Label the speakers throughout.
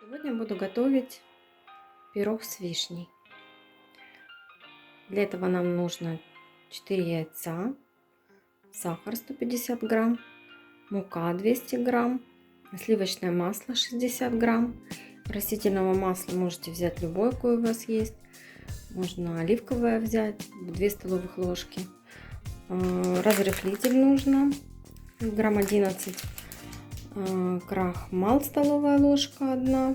Speaker 1: Сегодня буду готовить пирог с вишней. Для этого нам нужно 4 яйца, сахар 150 грамм, мука 200 грамм, сливочное масло 60 грамм. Растительного масла можете взять любое, какое у вас есть. Можно оливковое взять, 2 столовых ложки. А, Разрыхлитель нужно, грамм 11 а, крахмал столовая ложка одна,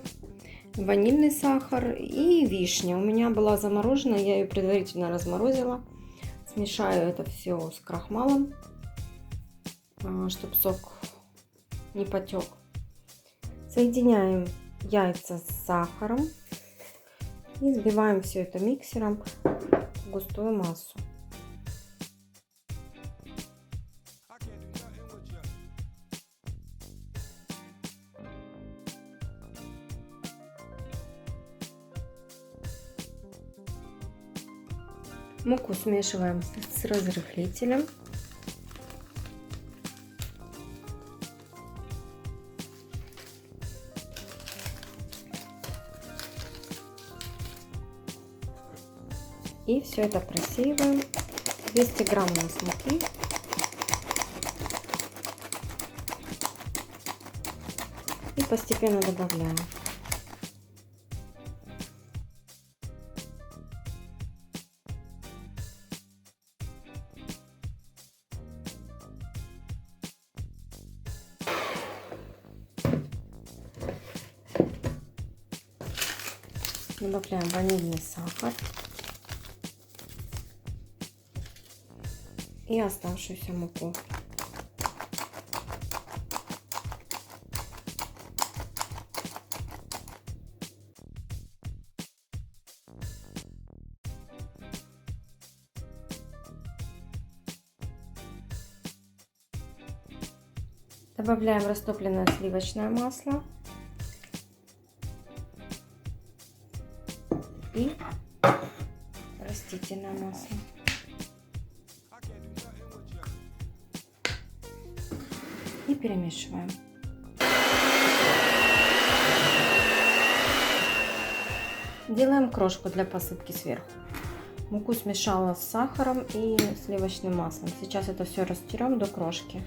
Speaker 1: ванильный сахар и вишня. У меня была заморожена, я ее предварительно разморозила. Смешаю это все с крахмалом, чтобы сок не потек. Соединяем яйца с сахаром и взбиваем все это миксером в густую массу. Муку смешиваем с разрыхлителем. И все это просеиваем. 200 грамм у нас муки. И постепенно добавляем. Добавляем ванильный сахар и оставшуюся муку. Добавляем растопленное сливочное масло. И растительное масло. И перемешиваем. Делаем крошку для посыпки сверху. Муку смешала с сахаром и сливочным маслом. Сейчас это все растерем до крошки.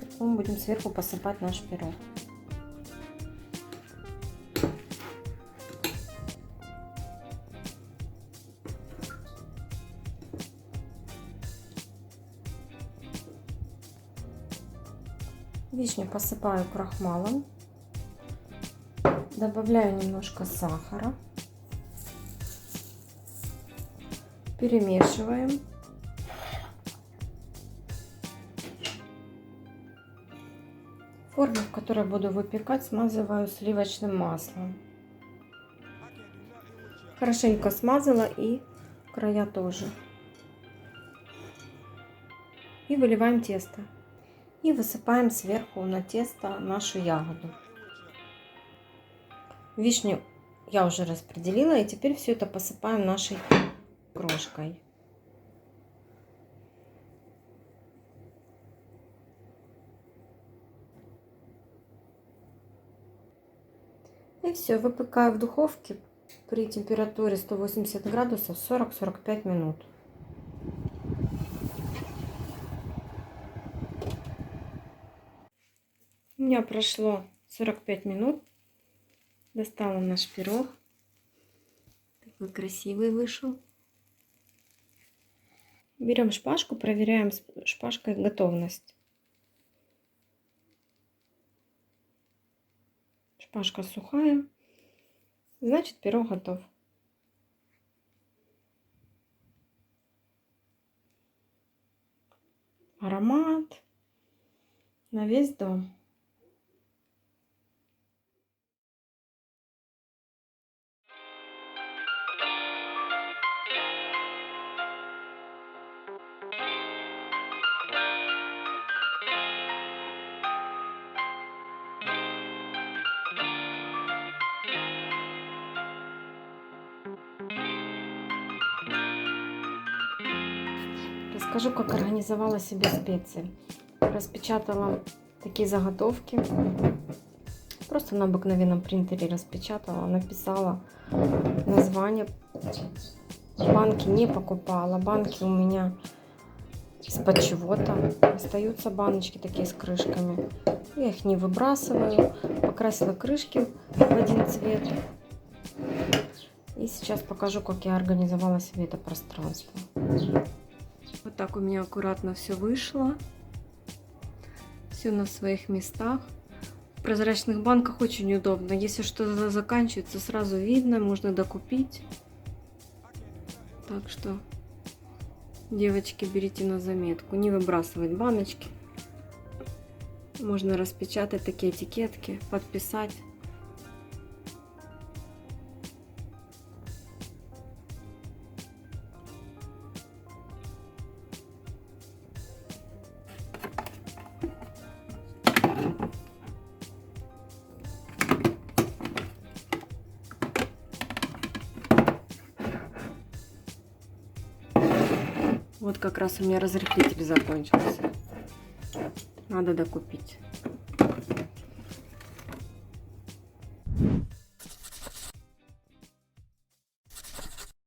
Speaker 1: Потом будем сверху посыпать наш пирог. Вишню посыпаю крахмалом. Добавляю немножко сахара. Перемешиваем. Форму, в которой буду выпекать, смазываю сливочным маслом. Хорошенько смазала и края тоже. И выливаем тесто. И высыпаем сверху на тесто нашу ягоду. Вишню я уже распределила, и теперь все это посыпаем нашей крошкой. И все, выпекаю в духовке при температуре 180 градусов 40-45 минут. Меня прошло 45 минут. Достала наш пирог. Такой красивый вышел. Берем шпажку, проверяем шпажкой готовность. Шпажка сухая. Значит, пирог готов. Аромат на весь дом. Расскажу, как организовала себе специи. Распечатала такие заготовки. Просто на обыкновенном принтере распечатала, написала название. Банки не покупала. Банки у меня из-под чего-то. Остаются баночки такие с крышками. Я их не выбрасываю. Покрасила крышки в один цвет. И сейчас покажу, как я организовала себе это пространство. Вот так у меня аккуратно все вышло. Все на своих местах. В прозрачных банках очень удобно. Если что-то заканчивается, сразу видно, можно докупить. Так что, девочки, берите на заметку. Не выбрасывать баночки. Можно распечатать такие этикетки, подписать. Вот как раз у меня разрыхлитель закончился. Надо докупить.